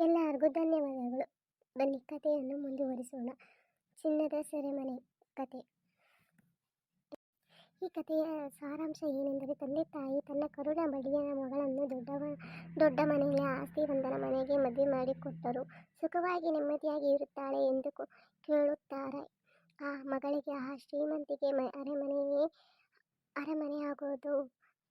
ಎಲ್ಲರಿಗೂ ಧನ್ಯವಾದಗಳು. ಬನ್ನಿ, ಕಥೆಯನ್ನು ಮುಂದುವರಿಸೋಣ. ಚಿನ್ನದ ಸೆರೆಮನೆ ಕತೆ ಈ ಕಥೆಯ ಸಾರಾಂಶ ಏನೆಂದರೆ, ತಂದೆ ತಾಯಿ ತನ್ನ ಕರುಣ ಬಡಿಯನ ಮಗಳನ್ನು ದೊಡ್ಡವ, ದೊಡ್ಡ ಮನೆಯಲ್ಲಿ ಹೊಂದನ ಮನೆಗೆ ಮದುವೆ ಮಾಡಿಕೊಟ್ಟರು. ಸುಖವಾಗಿ ನೆಮ್ಮದಿಯಾಗಿ ಇರುತ್ತಾಳೆ ಎಂದು ಕೇಳುತ್ತಾರೆ. ಆ ಮಗಳಿಗೆ ಆ ಶ್ರೀಮಂತಿಗೆ ಮ ಅರಮನೆಯೇ ಅರಮನೆ ಆಗೋದು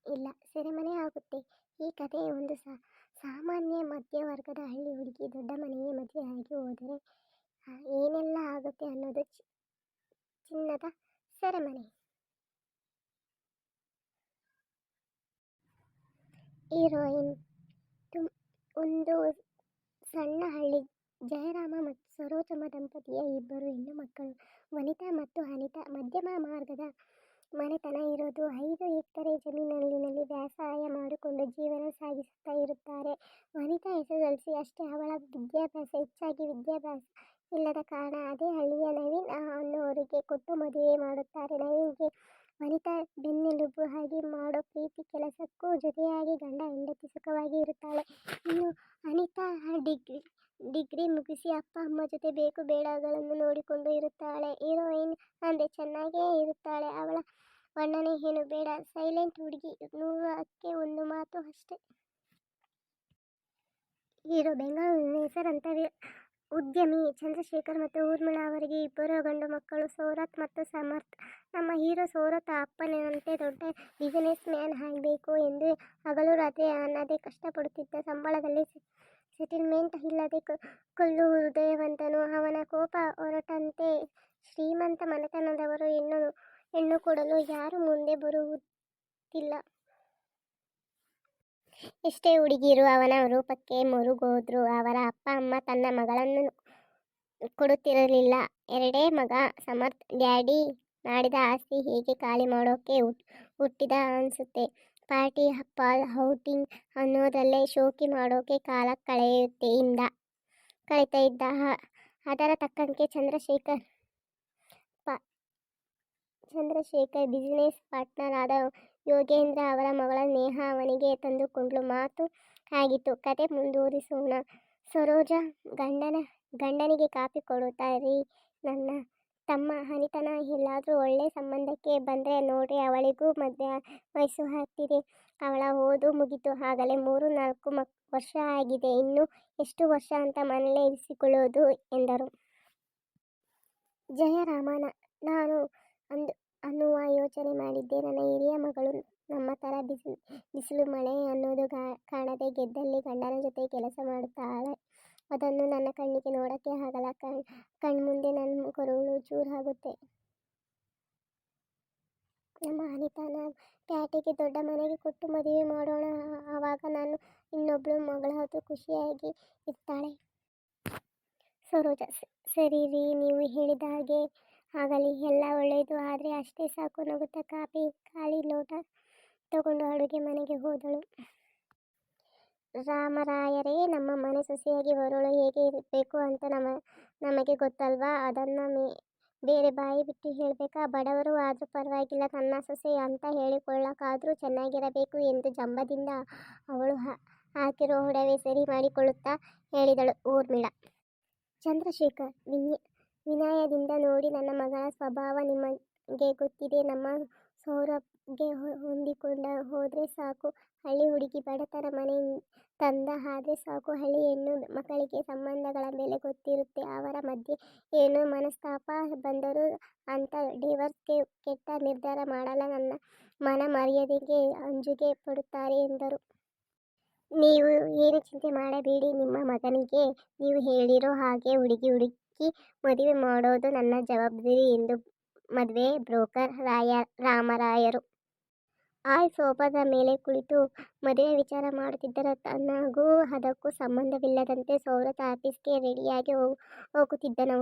ಇಲ್ಲ, ಸೆರೆಮನೆ ಆಗುತ್ತೆ. ಈ ಕಥೆ ಒಂದು ಸಾ ಸಾಮಾನ್ಯ ಮಧ್ಯವರ್ಗದ ಹಳ್ಳಿ ಹುಡುಗಿ ದೊಡ್ಡ ಮನೆಗೆ ಆಗಿ ಹೋದರೆ ಏನೆಲ್ಲ ಆಗುತ್ತೆ ಅನ್ನೋದು ಚಿನ್ನದ ಸೆರೆಮನೆ. ಹೀರೋಯಿನ್ ಒಂದು ಸಣ್ಣ ಹಳ್ಳಿ, ಜಯರಾಮ ಮತ್ತು ಸರೋಜಮ್ಮ ದಂಪತಿಯ ಇಬ್ಬರು ಹೆಣ್ಣು ಮಕ್ಕಳು. ವನಿತಾ ಮತ್ತು ಅನಿತಾ ಮಧ್ಯಮ ಮಾರ್ಗದ ಮನೆತನ ಇರೋದು ಐದು ಎಕರೆ ಜಮೀನಿನಲ್ಲಿ ವ್ಯವಸಾಯ ಮಾಡಿಕೊಂಡು ಜೀವನ ಸಾಗಿಸುತ್ತಾ ಇರುತ್ತಾರೆ. Vanitha S S L C ಅಷ್ಟೇ, ಅವಳ ವಿದ್ಯಾಭ್ಯಾಸ ಹೆಚ್ಚಾಗಿ ವಿದ್ಯಾಭ್ಯಾಸ ಇಲ್ಲದ ಕಾರಣ ಅದೇ ಹಳ್ಳಿಯ ನವೀನ್ ಅನ್ನೋರಿಗೆ ಕೊಟ್ಟು ಮದುವೆ ಮಾಡುತ್ತಾರೆ. ನವೀನ್ಗೆ ವನಿತಾ ಬೆನ್ನೆಲುಬು ಆಗಿ ಮಾಡೋ ಪ್ರೀತಿ ಕೆಲಸಕ್ಕೂ ಜೊತೆಯಾಗಿ ಗಂಡ ಹೆಂಡತಿ ಸುಖವಾಗಿ ಇರುತ್ತಾಳೆ. ಇನ್ನು ಅನಿತಾ ಡಿಗ್ರಿ ಡಿಗ್ರಿ ಮುಗಿಸಿ ಅಪ್ಪ, ಅಮ್ಮ ಜೊತೆ ಬೇಕು, ಬೇಡಗಳನ್ನು ನೋಡಿಕೊಂಡು ಇರುತ್ತಾಳೆ. ಹೀರೋಯಿನ್ ಅಂದರೆ ಚೆನ್ನಾಗೇ ಇರುತ್ತಾಳೆ. ಅವಳ ವರ್ಣನೆ ಏನು ಬೇಡ. ಸೈಲೆಂಟ್ ಹುಡುಗಿ. ನೂರಕ್ಕೆ ಒಂದು ಮಾತು ಅಷ್ಟೇ. ಹೀರೋ ಬೆಂಗಳೂರಿನ ಹೆಸರಂತ ಉದ್ಯಮಿ ಚಂದ್ರಶೇಖರ್ ಮತ್ತು ಊರ್ಮಿಳಾ ಅವರಿಗೆ ಇಬ್ಬರು ಗಂಡು ಮಕ್ಕಳು, ಸೌರತ್ ಮತ್ತು ಸಮರ್ಥ್. ನಮ್ಮ ಹೀರೋ ಸೌರತ್ ಅಪ್ಪನಂತೆ ದೊಡ್ಡ ಬಿಸಿನೆಸ್ ಮ್ಯಾನ್ ಆಗಬೇಕು ಎಂದು ಹಗಲು ರಾತ್ರಿ ಅನ್ನದೇ ಕಷ್ಟಪಡುತ್ತಿದ್ದ ಸಂಬಳದಲ್ಲಿ ಸೆಟಲ್ಮೆಂಟ್ ಇಲ್ಲದೆ ಕಲ್ಲು ಹೃದಯವಂತನು. ಅವನ ಕೋಪ ಹೊರಟಂತೆ ಶ್ರೀಮಂತ ಮನೆತನದವರು ಹೆಣ್ಣು ಹೆಣ್ಣು ಕೊಡಲು ಯಾರು ಮುಂದೆ ಬರುವುದಿಲ್ಲ. ಎಷ್ಟೇ ಹುಡುಗಿರು, ಅವನ ರೂಪಕ್ಕೆ ಮುರುಗೋದ್ರು, ಅವರ ಅಪ್ಪ, ಅಮ್ಮ ತನ್ನ ಮಗಳನ್ನು ಕೊಡುತ್ತಿರಲಿಲ್ಲ. ಎರಡೇ ಮಗ ಸಮರ್ಥ್, ಡ್ಯಾಡಿ ಮಾಡಿದ ಆಸ್ತಿ ಹೇಗೆ ಖಾಲಿ ಮಾಡೋಕೆ ಹುಟ್ಟಿದ ಅನಿಸುತ್ತೆ. ಪಾರ್ಟಿ ಪಾಲ್ ಔಟಿಂಗ್ ಅನ್ನೋದಲ್ಲೇ ಶೋಕಿ ಮಾಡೋಕೆ ಕಾಲ ಕಳೆಯುತ್ತೆ, ಇಂದ ಕಳೀತಾ ಇದ್ದ ಅದರ ತಕ್ಕಂತೆ ಚಂದ್ರಶೇಖರ್ ಚಂದ್ರಶೇಖರ್ ಬಿಸಿನೆಸ್ ಪಾರ್ಟ್ನರ್ ಆದ ಯೋಗೇಂದ್ರ ಅವರ ಮಗಳ ನೇಹ ಅವನಿಗೆ ತಂದುಕೊಂಡ್ಲು ಮಾತು ಆಗಿತ್ತು. ಕತೆ ಮುಂದುವರಿಸೋಣ. ಸರೋಜ ಗಂಡನ, ಗಂಡನಿಗೆ ಕಾಫಿ ಕೊಡುತ್ತಾ ರೀ ನನ್ನ ತಮ್ಮ ಹನಿತನ, ಎಲ್ಲಾದರೂ ಒಳ್ಳೆ ಸಂಬಂಧಕ್ಕೆ ಬಂದರೆ ನೋಡ್ರಿ, ಅವಳಿಗೂ ಮಧ್ಯ ವಯಸ್ಸು ಹಾಕಿದೆ ಅವಳ ಓದು ಮುಗಿತು. ಆಗಲೇ ಮೂರು, ನಾಲ್ಕು ಮಕ್, ವರ್ಷ ಆಗಿದೆ. ಇನ್ನು ಎಷ್ಟು ವರ್ಷ ಅಂತ ಮನೇಲೇ ಇರಿಸಿಕೊಳ್ಳೋದು ಎಂದರು. ಜಯರಾಮನ ನಾನು ಅಂದು ಅನ್ನುವ ಯೋಚನೆ ಮಾಡಿದ್ದೆ. ನನ್ನ ಹಿರಿಯ ಮಗಳು ನಮ್ಮ ಥರ ಬಿಸಿ, ಬಿಸಿಲು ಮಳೆ ಅನ್ನೋದು ಕಾಣದೆ ಗೆದ್ದಲ್ಲಿ ಗಂಡನ ಜೊತೆ ಕೆಲಸ ಮಾಡುತ್ತಾಳೆ ಅದನ್ನು ನನ್ನ ಕಣ್ಣಿಗೆ ನೋಡೋಕ್ಕೆ ಆಗಲ್ಲ. ಕಣ್ ಕಣ್ಮುಂದೆ ನನ್ನ ಕರುಳು ಚೂರಾಗುತ್ತೆ ನಮ್ಮ ಅನಿತಾನ ಪ್ಯಾಟಿಗೆ ದೊಡ್ಡ ಮನೆಗೆ ಕೊಟ್ಟು ಮದುವೆ ಮಾಡೋಣ. ಆವಾಗ ನಾನು ಇನ್ನೊಬ್ಬಳು ಮಗಳಾದರೂ ಖುಷಿಯಾಗಿ ಇರ್ತಾಳೆ. ಸರೋಜ, "ಸ- ಸರಿ ರೀ, ನೀವು ಹೇಳಿದ ಹಾಗೆ ಆಗಲಿ ಎಲ್ಲ ಒಳ್ಳೆಯದು ಆದರೆ ಅಷ್ಟೇ ಸಾಕು ನಗುತ್ತಾ ಕಾಫಿ, ಖಾಲಿ ಲೋಟ ತಗೊಂಡು ಅಡುಗೆ ಮನೆಗೆ ಹೋದಳು. ರಾಮರಾಯರೇ, ನಮ್ಮ ಮನೆ ಸೊಸೆಯಾಗಿ ಬರೋಳು ಹೇಗೆ ಇರಬೇಕು ಅಂತ ನಮ್ಮ, ನಮಗೆ ಗೊತ್ತಲ್ವಾ? ಅದನ್ನು ಮೇ, ಬೇರೆ ಬಾಯಿ ಬಿಟ್ಟು ಹೇಳಬೇಕಾ? ಬಡವರು ಆದರೂ ಪರವಾಗಿಲ್ಲ. ತನ್ನ ಸೊಸೆ ಅಂತ ಹೇಳಿಕೊಳ್ಳೋಕ್ಕಾದರೂ ಚೆನ್ನಾಗಿರಬೇಕು ಎಂದು ಜಂಬದಿಂದ ಅವಳು ಹಾಕಿರೋ ಒಡವೆ ಸರಿ ಮಾಡಿಕೊಳ್ಳುತ್ತಾ ಹೇಳಿದಳು ಊರ್ಮಿಳ. ಚಂದ್ರಶೇಖರ್, ವಿನಯ ವಿನಯದಿಂದ ನೋಡಿ, ನನ್ನ ಮಗಳ ಸ್ವಭಾವ ನಿಮಗೆ ಗೊತ್ತಿದೆ. ನಮ್ಮ ಸೌರಭ್ಗೆ ಹೊಂದಿಕೊಂಡ ಹೋದರೆ ಸಾಕು. ಹಳ್ಳಿ ಹುಡುಗಿ ಬಡತನ ಮನೆ ತಂದ ಆದರೆ ಸಾಕು. ಹಳ್ಳಿ ಹೆಣ್ಣು ಮಕ್ಕಳಿಗೆ ಸಂಬಂಧಗಳ ಮೇಲೆ ಗೊತ್ತಿರುತ್ತೆ. ಅವರ ಮಧ್ಯೆ ಏನು ಮನಸ್ತಾಪ ಬಂದರೂ ಅಂತ ಡಿವೋರ್ಸ್ಗೆ ಕೆಟ್ಟ ನಿರ್ಧಾರ ಮಾಡಲ್ಲ. ನನ್ನ ಮನ ಮರ್ಯಾದೆಗೆ ಅಂಜುಗೆ ಪಡುತ್ತಾರೆ ಎಂದರು. ನೀವು ಏನು ಚಿಂತೆ ಮಾಡಬೇಡಿ. ನಿಮ್ಮ ಮಗನಿಗೆ ನೀವು ಹೇಳಿರೋ ಹಾಗೆ ಹುಡುಗಿ ಹುಡುಗಿ ಹುಡುಕಿ ಮದುವೆ ಮಾಡೋದು ನನ್ನ ಜವಾಬ್ದಾರಿ ಎಂದು ಮದುವೆ ಬ್ರೋಕರ್ ರಾಯ, ರಾಮರಾಯರು. ಆ ಸೋಫಾದ ಮೇಲೆ ಕುಳಿತು ಮದುವೆ ವಿಚಾರ ಮಾಡುತ್ತಿದ್ದರು. ತನಗೂ ಅದಕ್ಕೂ ಸಂಬಂಧವಿಲ್ಲದಂತೆ ಸೌರತ್ ಆಫೀಸ್ಗೆ ರೆಡಿಯಾಗಿ ಹೋಗ್- ಹೋಗುತ್ತಿದ್ದನು.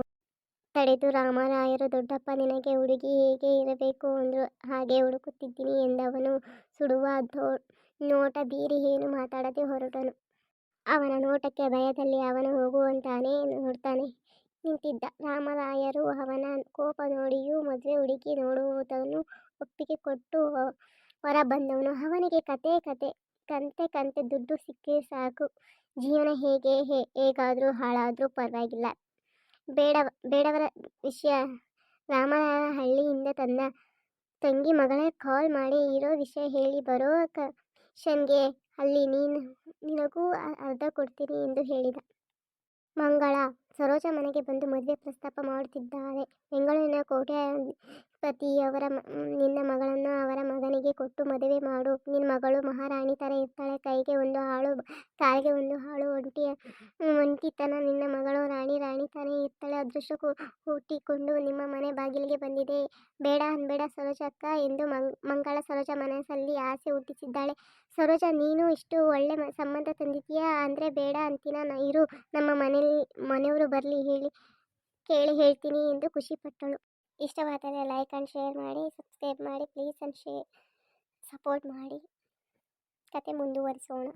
ತಡೆದು ರಾಮರಾಯರು, ದೊಡ್ಡಪ್ಪ, ನಿನಗೆ ಹುಡುಗಿ ಹೇಗೆ ಇರಬೇಕು? ಅಂದರು. ಹಾಗೆ ಹುಡುಕುತ್ತಿದ್ದೀನಿ ಎಂದವನು ಸುಡುವ ನೋಟ ಬೀರಿ ಏನು ಮಾತಾಡದೆ ಹೊರಟನು. ಅವನ ನೋಟಕ್ಕೆ ಭಯದಲ್ಲಿ ಅವನು ಹೋಗುವಂತಾನೆ ನೋಡ್ತಾನೆ. ನಿಂತಿದ್ದ. ರಾಮರಾಯರು ಅವನ ಕೋಪ ನೋಡಿಯೂ ಮದುವೆ ಹುಡುಗಿ ನೋಡುವುದನ್ನು ಒಪ್ಪಿಗೆ ಕೊಟ್ಟು ಹೊರ ಬಂದವನು ಅವನಿಗೆ ಕತೆ ಕತೆ, ಕಂತೆ ಕಂತೆ ದುಡ್ಡು ಸಿಕ್ಕೇ ಸಾಕು. ಜೀವನ ಹೇಗೆ, ಹೇ- ಹೇಗಾದರೂ ಹಾಳಾದರೂ ಪರವಾಗಿಲ್ಲ. ಬೇಡ ಬೇಡವರ ವಿಷಯ. ರಾಮಹಳ್ಳಿಯಿಂದ ತನ್ನ ತಂಗಿ ಮಗಳೇ ಕಾಲ್ ಮಾಡಿ, ಇರೋ ವಿಷಯ ಹೇಳಿ ಬರೋ ಕಮಿಷನ್ಗೆ ಅಲ್ಲಿ ನೀನು, ನಿನಗೂ ಅರ್ಧ ಕೊಡ್ತೀನಿ ಎಂದು ಹೇಳಿದ. ಮಂಗಳ ಸರೋಜ ಮನೆಗೆ ಬಂದು ಮದುವೆ ಪ್ರಸ್ತಾಪ ಮಾಡುತ್ತಿದ್ದಾರೆ. ಬೆಂಗಳೂರಿನ ಕೋಟ್ಯಾಧಿಪತಿಯವರ ಮ- ನಿನ್ನ ಮಗಳನ್ನು ಅವರ ಮಗನಿಗೆ ಕೊಟ್ಟು ಮದುವೆ ಮಾಡು. ನಿನ್ನ ಮಗಳು ಮಹಾರಾಣಿ ತರ ಇರ್ತಾಳೆ. ಕೈಗೆ ಒಂದು ಹಾಳು ಕಾಲಿಗೆ ಒಂದು ಹಾಳು ಒಂಟಿಯ ಒಂಟಿತನ. ನಿನ್ನ ಮಗಳು ರಾಣಿ ರಾಣಿ ಥರ ಇರ್ತಾಳೆ. ಅದೃಷ್ಟ ಹುಟ್ಟಿಕೊಂಡು ನಿಮ್ಮ ಮನೆ ಬಾಗಿಲಿಗೆ ಬಂದಿದೆ. ಬೇಡ ಅನ್ಬೇಡ ಸರೋಜ ಅಕ್ಕ ಎಂದು ಮಂಗ್, ಮಂಗಳ ಸರೋಜ ಮನಸ್ಸಲ್ಲಿ ಆಸೆ ಹುಟ್ಟಿಸಿದ್ದಾಳೆ. ಸರೋಜ, ನೀನು ಇಷ್ಟು ಒಳ್ಳೆ ಸಂಬಂಧ ತಂದಿದ್ದೀಯಾ? ಅಂದರೆ ಬೇಡ ಅಂತೀನ? ಇರು. ನಮ್ಮ ಮನೆಯಲ್ಲಿ ಮನೆಯವರು ಬರಲಿ, ಹೇಳಿ, ಕೇಳಿ ಹೇಳ್ತೀನಿ ಎಂದು ಖುಷಿಪಟ್ಟಳು. ಇಷ್ಟವಾದರೆ ಲೈಕ್ ಆ್ಯಂಡ್ ಶೇರ್ ಮಾಡಿ ಸಬ್ಸ್ಕ್ರೈಬ್ ಮಾಡಿ ಪ್ಲೀಸ್ ಆ್ಯಂಡ್ ಶೇರ್ ಸಪೋರ್ಟ್ ಮಾಡಿ. ಕತೆ ಮುಂದುವರಿಸೋಣ.